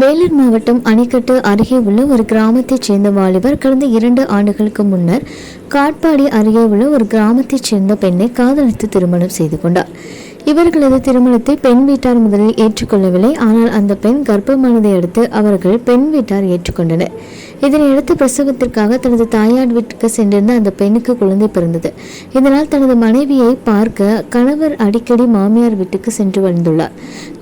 வேலூர் மாவட்டம் அணைக்கட்டு அருகே உள்ள ஒரு கிராமத்தைச் சேர்ந்த வாலிபர் கடந்த இரண்டு ஆண்டுகளுக்கு முன்னர் காட்பாடி அருகே உள்ள ஒரு கிராமத்தைச் சேர்ந்த பெண்ணை காதலித்து திருமணம் செய்து கொண்டார். இவர்களது திருமணத்தை பெண் வீட்டார் முதலில் ஏற்றுக்கொள்ளவில்லை. ஆனால் அந்த பெண் கர்ப்பமானதை அடுத்து அவர்கள் பெண் வீட்டார் ஏற்றுக்கொண்டனர். இதனையடுத்து பிரசவத்திற்காக தனது தாயார் வீட்டுக்கு சென்றிருந்த அந்த பெண்ணுக்கு குழந்தை பிறந்தது. இதனால் தனது மனைவியை பார்க்க கணவர் அடிக்கடி மாமியார் வீட்டுக்கு சென்று வந்துள்ளார்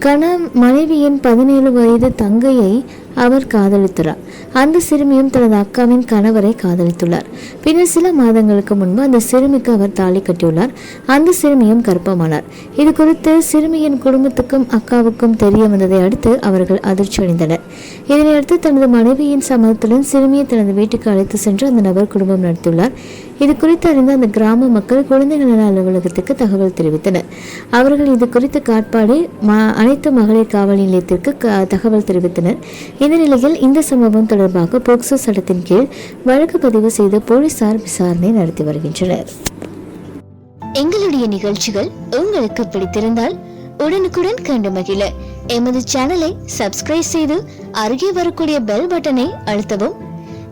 கண மனைவியின் பதினேழு வயது தங்கையை அவர் காதலித்துள்ளார். அந்த சிறுமியும் தனது அக்காவின் கணவரை காதலித்துள்ளார். பின்னர் சில மாதங்களுக்கு முன்பு அந்த சிறுமிக்கு அவர் தாலி கட்டியுள்ளார். அந்த சிறுமியும் கர்ப்பமானார். இது குறித்து சிறுமியின் குடும்பத்துக்கும் அக்காவுக்கும் தெரிய வந்ததை அடுத்து அவர்கள் அதிர்ச்சி அடைந்தனர். இதனையடுத்து தனது மனைவியின் சம்மதத்துடன் சிறுமியை தனது வீட்டுக்கு அழைத்து சென்று அந்த நபர் குடும்பம் நடத்தியுள்ளார். இது குறித்து அறிந்த அந்த கிராம மக்கள் குழந்தைகள் நல அலுவலகத்துக்கு தகவல் தெரிவித்தனர். அவர்கள் இது குறித்து காட்பாடி ம- அனைத்து மகளிர் காவல் நிலையத்திற்கு தகவல் தெரிவித்தனர். இந்த நிலையில் இந்த சம்பவம் தொடர்பாக போக்சோ சட்டத்தின் கீழ் வழக்கு பதிவு செய்து போலீசார் விசாரணை நடத்தி வருகின்றனர். எங்களுடைய நிகழ்ச்சிகள் உங்களுக்கு பிடித்திருந்தால் உடனுக்குடன் கண்டு மகிழ. எமது சேனலை சப்ஸ்கிரைப் செய்து அருகே வரக்கூடிய பெல் பட்டனை அழுத்தவும்.